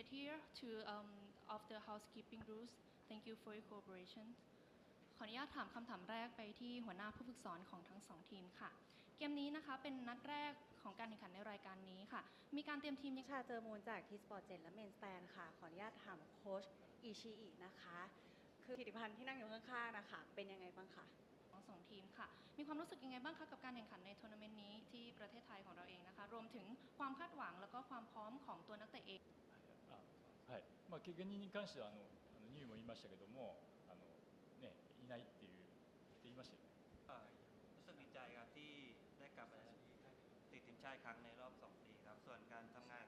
get here to um, of the housekeeping rules. Thank you for your cooperation. ขออนุญาตถามคำถามแรกไปที่หัวหน้าผู้ฝึกสอนของทั้งสองทีมค่ะ เกมนี้นะคะเป็นนัดแรกของการแข่งขันในรายการนี้ค่ะ มีการเตรียมทีมยังชาเจอมูลจากทีสปอร์ตเจนและเมนสแตนค่ะ ขออนุญาตถามโค้ชอิชิอินะคะ คือผลิตภัณฑ์ที่นั่งอยู่ข้างๆนะคะ เป็นยังไงบ้างคะของสองทีมค่ะ มีความรู้สึกยังไงบ้างคะกับการแข่งขันในทัวร์นาเมนต์นี้ที่ประเทศไทยของเราเองนะคะ รวมถึงความคาดหวัง あ、怪我人に関してはあのあのニューも言いましたけどもあの、ね、いないっていうって言いましたよね。 ก็รู้สึกดีใจครับที่ได้กลับมาติดทีมชาติครั้งในรอบ 2 ปีครับ ส่วนการทำงาน